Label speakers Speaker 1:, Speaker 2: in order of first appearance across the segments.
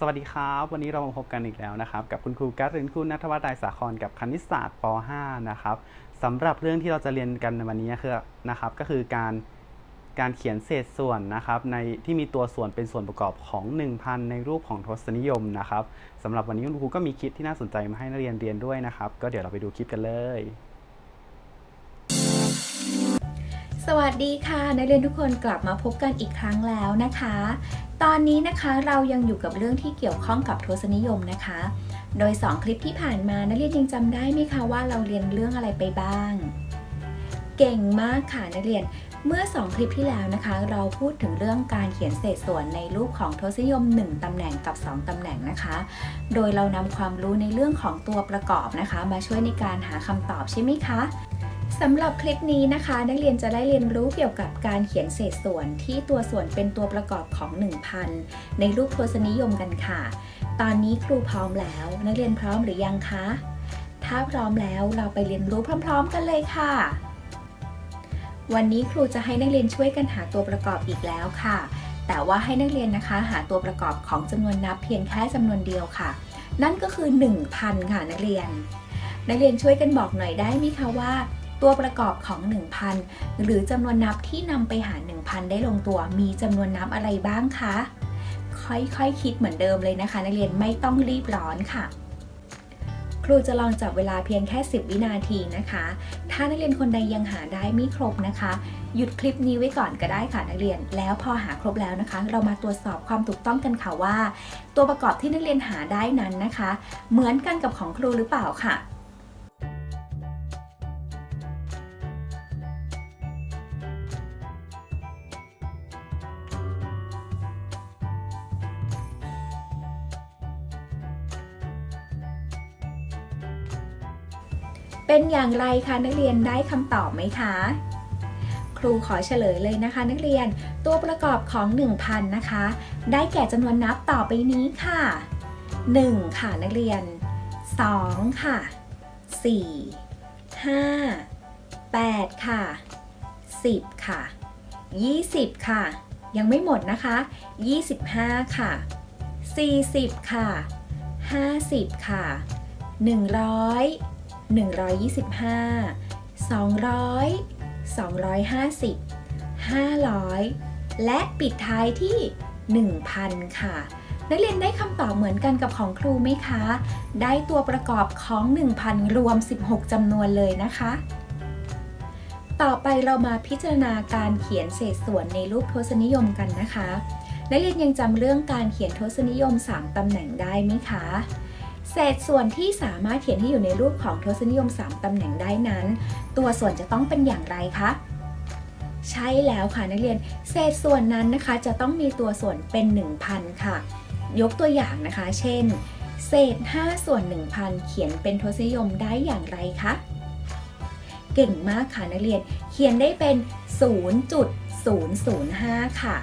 Speaker 1: สวัสดีครับ วันนี้เรามาพบกันอีกแล้วนะครับ กับคุณครูกัตรินคุณนัทวัฒน์ไดสาครกับคณิตศาสตร์ป .5 นะครับสำหรับเรื่องที่เราจะเรียนกันในวันนี้คือนะครับ ก็คือการการเขียนเศษส่วนนะครับในที่มีตัวส่วนเป็นส่วนประกอบของ 1,000 ในรูปของทศนิยมนะครับสำหรับวันนี้คุณครูก็มีคลิปที่น่าสนใจมาให้นักเรียนเรียนด้วยนะครับ ก็เดี๋ยวเราไปดูคลิปกันเลย
Speaker 2: สวัสดีค่ะ นักเรียนทุกคนกลับมาพบกันอีกครั้งแล้วนะคะ ตอนนี้นะคะเรายังอยู่กับเรื่องที่เกี่ยวข้องกับทศนิยมนะคะ โดย 2 คลิปที่ผ่านมานักเรียนยังจำได้ไหมคะว่าเราเรียนเรื่องอะไรไปบ้าง เก่งมากค่ะนักเรียนเมื่อ 2 คลิปที่แล้วนะคะ เราพูดถึงเรื่องการเขียนเศษส่วนในรูปของทศนิยม 1 ตำแหน่งกับ 2 ตำแหน่งนะคะ โดยเรานำความรู้ในเรื่องของตัวประกอบนะคะ มาช่วยในการหาคำตอบใช่ไหมคะ สำหรับคลิปนี้นะคะ นักเรียนจะได้เรียนรู้เกี่ยวกับการเขียนเศษส่วนที่ตัวส่วนเป็นตัวประกอบของ 1,000 ในรูปทศนิยมกันค่ะ ตอนนี้ครูพร้อมแล้ว นักเรียนพร้อมหรือยังคะ ถ้าพร้อมแล้วเราไปเรียนรู้พร้อม ๆ กันเลยค่ะ วันนี้ครูจะให้นักเรียนช่วยกันหาตัวประกอบอีกแล้วค่ะ แต่ว่าให้นักเรียนนะคะ หาตัวประกอบของจำนวนนับเพียงแค่จำนวนเดียวค่ะ นั่นก็คือ 1,000 ค่ะนักเรียน นักเรียนช่วยกันบอกหน่อยได้ไหมคะว่า ตัวประกอบของ 1,000 หรือจำนวนนับที่นำไปหาร 1,000 ได้ลงตัวมีจำนวนนับอะไรบ้างคะ ค่อยๆคคิดเหมือนเดิมเลยนะคะ นักเรียนไม่ต้องรีบร้อนค่ะ ครูจะลองจับเวลาเพียงแค่ 10 วินาทีนะคะ ถ้านักเรียนคนใดยังหาได้ไม่ครบนะคะ หยุดคลิปนี้ไว้ก่อนก็ได้ค่ะนักเรียน แล้วพอหาครบแล้วนะคะ เรามาตรวจสอบความถูกต้องกันค่ะว่า ตัวประกอบที่นักเรียนหาได้นั้นนะคะ เหมือนกันกับของครูหรือเปล่าค่ะ เป็นอย่างไรคะนักเรียนได้คำตอบไหมคะ ครูขอเฉลยเลยนะคะ นักเรียนตัวประกอบของ 1,000 นะคะ ได้แก่จำนวนนับต่อไปนี้ค่ะ 1 ค่ะนักเรียน 2 ค่ะ 4 5 8 ค่ะ 10 ค่ะ 20 ค่ะ ยังไม่หมดนะคะ 25 ค่ะ 40 ค่ะ 50 ค่ะ 100 125 200 250 500 และปิดท้ายที่ 1,000 ค่ะ นักเรียนได้คำตอบเหมือนกันกับของครูไหมคะ ได้ตัวประกอบของ 1,000 รวม 16จำนวนเลยนะคะ ต่อไปเรามาพิจารณาการเขียนเศษส่วนในรูปทศนิยมกันนะคะ นักเรียนยังจำเรื่องการเขียนทศนิยม 3ตำแหน่งได้ไหมคะ เศษส่วนที่สามารถเขียนให้อยู่ในรูปของทศนิยม 3 ตำแหน่งได้นั้น ตัวส่วนจะต้องเป็นอย่างไรคะใช่แล้วค่ะนักเรียน เศษส่วนนั้นนะคะ จะต้องมีตัวส่วนเป็น 1,000 ค่ะ ยกตัวอย่างนะคะ เช่น เศษ 5 ส่วน 1,000 เขียนเป็นทศนิยมได้อย่างไรคะเก่งมากค่ะนักเรียนเขียนได้เป็น 0.005 ค่ะ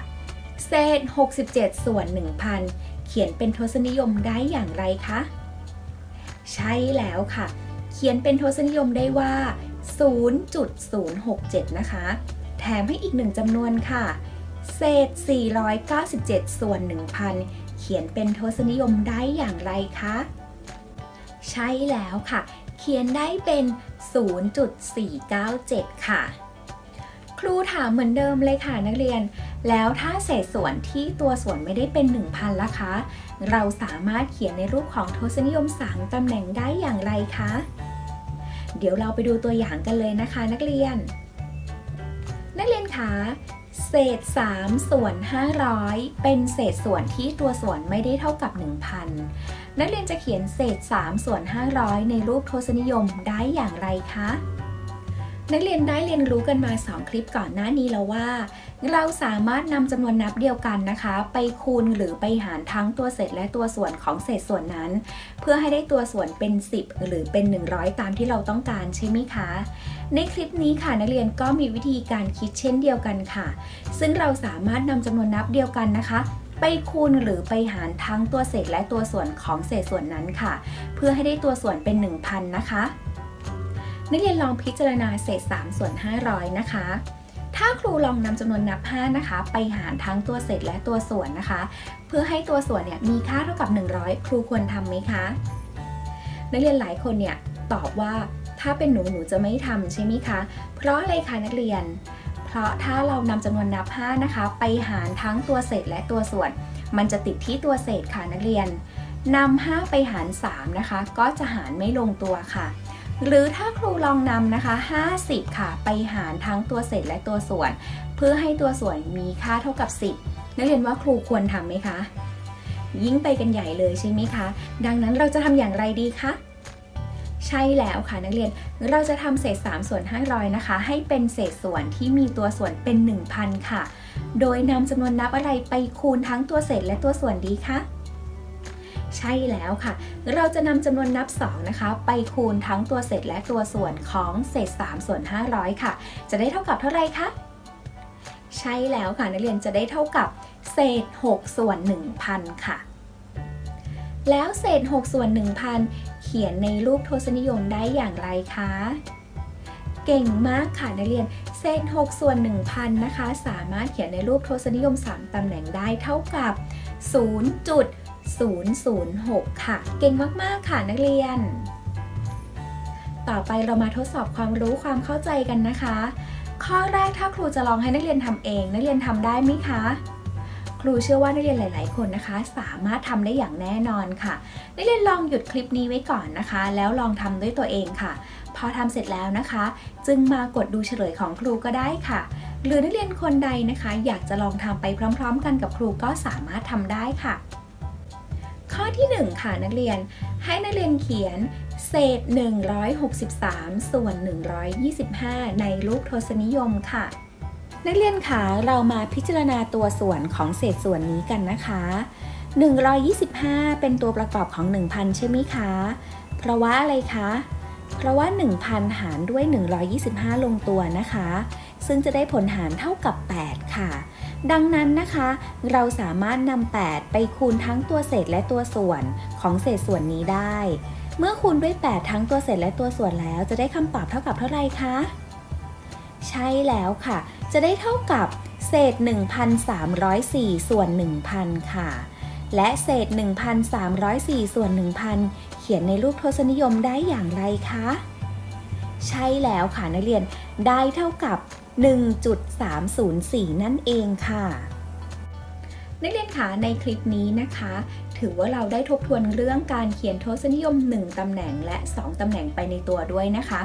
Speaker 2: เศษ 67 ส่วน 1,000 เขียนเป็นทศนิยมได้อย่างไรคะ ใช่แล้วค่ะ เขียนเป็นทศนิยมได้ว่า 0.067 นะคะ แถมให้อีกหนึ่งจำนวนค่ะ เศษ 497 ส่วน 1,000 เขียนเป็นทศนิยมได้อย่างไรคะ ใช่แล้วค่ะ เขียนได้เป็น 0.497 ค่ะ ครูถามเหมือนเดิมเลยค่ะนักเรียน แล้วถ้าเศษส่วนที่ตัวส่วนไม่ได้เป็น 1,000ล่ะคะ เราสามารถเขียนในรูปของทศนิยม3ตำแหน่งได้อย่างไรคะ เดี๋ยวเราไปดูตัวอย่างกันเลยนะคะ นักเรียน นักเรียนคะเศษ 3 ส่วน 500 เป็นเศษส่วนที่ตัวส่วนไม่ได้เท่ากับ 1,000 นักเรียนจะเขียนเศษ 3 ส่วน 500 ในรูปทศนิยมได้อย่างไรคะ นักเรียนได้เรียนรู้กันมา 2 คลิปก่อนหน้านี้แล้วว่า เราสามารถนำจำนวนนับเดียวกันนะคะ ไปคูณหรือไปหารทั้งตัวเศษและตัวส่วนของเศษส่วนนั้น เพื่อให้ได้ตัวส่วนเป็น 10 หรือเป็น 100 ตามที่เราต้องการใช่ไหมคะ ในคลิปนี้ค่ะนักเรียนก็มีวิธีการคิดเช่นเดียวกันค่ะ ซึ่งเราสามารถนำจำนวนนับเดียวกันนะคะไปคูณหรือไปหารทั้งตัวเศษและตัวส่วนของเศษส่วนนั้นค่ะ เพื่อให้ได้ตัวส่วนเป็น 1,000 นะคะ นักเรียนลองพิจารณาเศษ 3 ส่วน 500 นะคะ ถ้าครูลองนำจำนวนนับ 5 นะคะ ไปหารทั้งตัวเศษและตัวส่วนนะคะ เพื่อให้ตัวส่วนเนี่ยมีค่าเท่ากับ 100 ครูควรทำไหมคะ นักเรียนหลายคนเนี่ยตอบว่าถ้าเป็นหนูหนูจะไม่ทำใช่ไหมคะ เพราะอะไรคะนักเรียน เพราะถ้าเรานำจำนวนนับ 5 นะคะ ไปหารทั้งตัวเศษและตัวส่วน มันจะติดที่ตัวเศษค่ะนักเรียนนำ5ไปหาร 3 นะคะ ก็จะหารไม่ลงตัวค่ะ หรือถ้าครูลองนำนะคะ 50 ค่ะ ไปหารทั้งตัวเศษและตัวส่วน เพื่อให้ตัวส่วนมีค่าเท่ากับ 10 นักเรียนว่าครูควรทำไหมคะ ยิ่งไปกันใหญ่เลยใช่ไหมคะ ดังนั้นเราจะทำอย่างไรดีคะใช่แล้วค่ะนักเรียนเราจะทำเศษ 3 ส่วน 500 นะคะ ให้เป็นเศษส่วนที่มีตัวส่วนเป็น 1,000 ค่ะ โดยนำจำนวนนับอะไรไปคูณทั้งตัวเศษและตัวส่วนดีคะ ใช่แล้วค่ะ เราจะนำจำนวนนับ 2 นะคะ ไปคูณทั้งตัวเศษและตัวส่วนของเศษ 3 ส่วน 500 ค่ะ จะได้เท่ากับเท่าไหร่คะใช่แล้วค่ะนักเรียนจะได้เท่ากับเศษ 6 ส่วน 1,000 ค่ะ แล้วเศษ 6 ส่วน 1,000 เขียนในรูปทศนิยมได้อย่างไรคะเก่งมากค่ะนักเรียนเศษ 6 ส่วน 1,000 นะคะ สามารถเขียนในรูปทศนิยม 3 ตำแหน่งได้เท่ากับ 006 ค่ะ เก่งมาก ๆ ค่ะนักเรียน ต่อไปเรามาทดสอบความรู้ความเข้าใจกันนะคะ ข้อแรกถ้าครูจะลองให้นักเรียนทำเอง นักเรียนทำได้ไหมคะ ครูเชื่อว่านักเรียนหลาย ๆ คนนะคะ สามารถทำได้อย่างแน่นอนค่ะ นักเรียนลองหยุดคลิปนี้ไว้ก่อนนะคะ แล้วลองทำด้วยตัวเองค่ะ พอทำเสร็จแล้วนะคะ จึงมากดดูเฉลยของครูก็ได้ค่ะหรือนักเรียนคนใดนะคะ อยากจะลองทำไปพร้อม ๆ กันกับครูก็สามารถทำได้ค่ะ ข้อที่ 1 ค่ะนักเรียน ให้นักเรียนเขียนเศษ 163 ส่วน 125 ในรูปทศนิยมค่ะ นักเรียนคะเรามาพิจารณาตัวส่วนของเศษส่วนนี้กันนะคะ 125 เป็นตัวประกอบของ 1,000 ใช่ไหมคะ เพราะว่าอะไรคะ เพราะว่า 1,000 หารด้วย 125 ลงตัวนะคะ ซึ่งจะได้ผลหารเท่ากับ 8 ค่ะดังนั้นนะคะ เราสามารถนำ8 ไปคูณทั้งตัวเศษและตัวส่วนของเศษส่วนนี้ได้ เมื่อคูณด้วย 8 ทั้งตัวเศษและตัวส่วนแล้วจะได้คำตอบเท่ากับเท่าไหร่คะ ใช่แล้วค่ะ จะได้เท่ากับเศษ 1,304 ส่วน 1,000 ค่ะ และเศษ 1,304 ส่วน 1,000 เขียนในรูปทศนิยมได้อย่างไรคะ ใช่แล้วค่ะนักเรียนได้เท่ากับ 1.304 นั่นเองค่ะ นักเรียนคะในคลิปนี้นะคะ ถือว่าเราได้ทบทวนเรื่องการเขียนทศนิยม 1 ตำแหน่งและ 2 ตำแหน่งไปในตัวด้วยนะคะ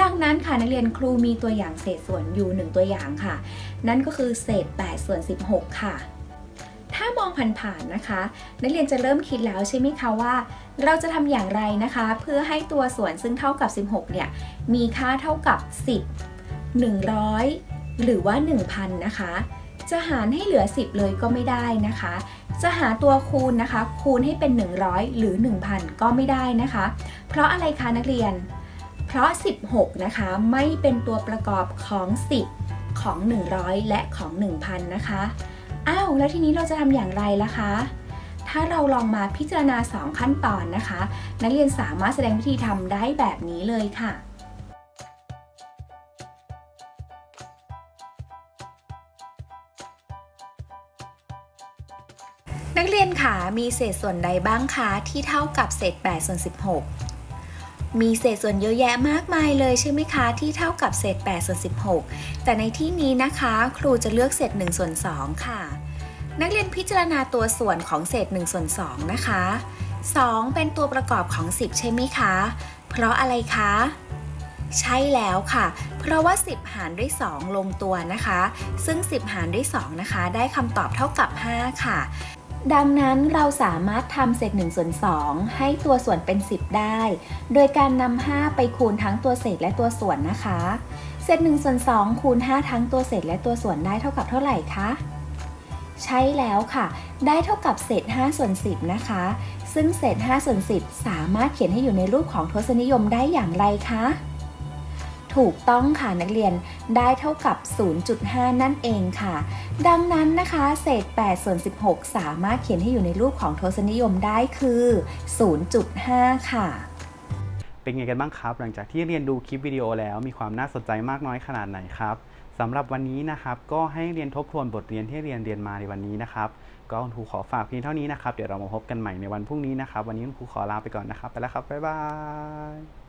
Speaker 2: ดังนั้นค่ะนักเรียนครูมีตัวอย่างเศษส่วนอยู่ 1 ตัวอย่างค่ะ นั่นก็คือเศษ 8 ส่วน 16 ค่ะ องผ่านๆนะคะ นักเรียนจะเริ่มคิดแล้วใช่ไหมคะว่า เราจะทำอย่างไรนะคะ เพื่อให้ตัวส่วนซึ่งเท่ากับ 16 เนี่ย มีค่าเท่ากับ 10 100 หรือว่า 1,000 นะคะ จะหารให้เหลือ 10 เลยก็ไม่ได้นะคะ จะหาตัวคูณนะคะ คูณให้เป็น 100 หรือ 1,000 ก็ไม่ได้นะคะ เพราะอะไรคะนักเรียน เพราะ 16 นะคะ ไม่เป็นตัวประกอบของ 10 ของ 100 และของ 1,000 นะคะ อ้าวแล้วทีนี้เราจะทำอย่างไรล่ะคะ ถ้าเราลองมาพิจารณา 2 ขั้นตอนนะคะ นักเรียนสามารถแสดงวิธีทำได้แบบนี้เลยค่ะนักเรียนค่ะมีเศษส่วนใดบ้างคะที่เท่ากับเศษ8ส่วน16 มีเศษส่วนเยอะแยะมากมายเลยใช่ไหมคะที่เท่ากับเศษ8ส่วน16 แต่ในที่นี้นะคะ ครูจะเลือกเศษ1ส่วน2ค่ะ นักเรียนพิจารณาตัวส่วนของเศษ1ส่วน2นะคะ 2 เป็นตัวประกอบของ 10 ใช่ไหมคะ เพราะอะไรคะ ใช่แล้วค่ะ เพราะว่า 10 หารด้วย 2 ลงตัวนะคะ ซึ่ง 10 หารด้วย 2 นะคะ ได้คำตอบเท่ากับ 5 ค่ะ ดังนั้นเราสามารถทำเศษ1ส่วน2ให้ตัวส่วนเป็น 10 ได้ โดยการนำ5ไปคูณทั้งตัวเศษและตัวส่วนนะคะ เศษ1ส่วน2คูณ5ทั้งตัวเศษและตัวส่วนได้เท่ากับเท่าไหร่คะ ใช่แล้วค่ะ ได้เท่ากับเศษ5ส่วน10 นะคะ ซึ่งเศษ5ส่วน10 สามารถเขียนให้อยู่ในรูปของทศนิยมได้อย่างไรคะ ถูกต้องค่ะนักเรียนได้เท่ากับ 0.5 นั่นเองค่ะ ดังนั้นนะคะ เศษ 8 ส่วน 16 สามารถเขียนให้อยู่ในรูปของทศนิยมได้คือ 0.5 ค่ะ
Speaker 1: เป็นไงกันบ้างครับ หลังจากที่เรียนดูคลิปวิดีโอแล้วมีความน่าสนใจมากน้อยขนาดไหนครับสำหรับวันนี้นะครับก็ให้เรียนทบทวนบทเรียนที่เรียนเรียนมาในวันนี้นะครับก็คุณครูขอฝากเพียงเท่านี้นะครับ เดี๋ยวเรามาพบกันใหม่ในวันพรุ่งนี้นะครับ วันนี้คุณครูขอลาไปก่อนนะครับ ไปแล้วครับ บ๊ายบาย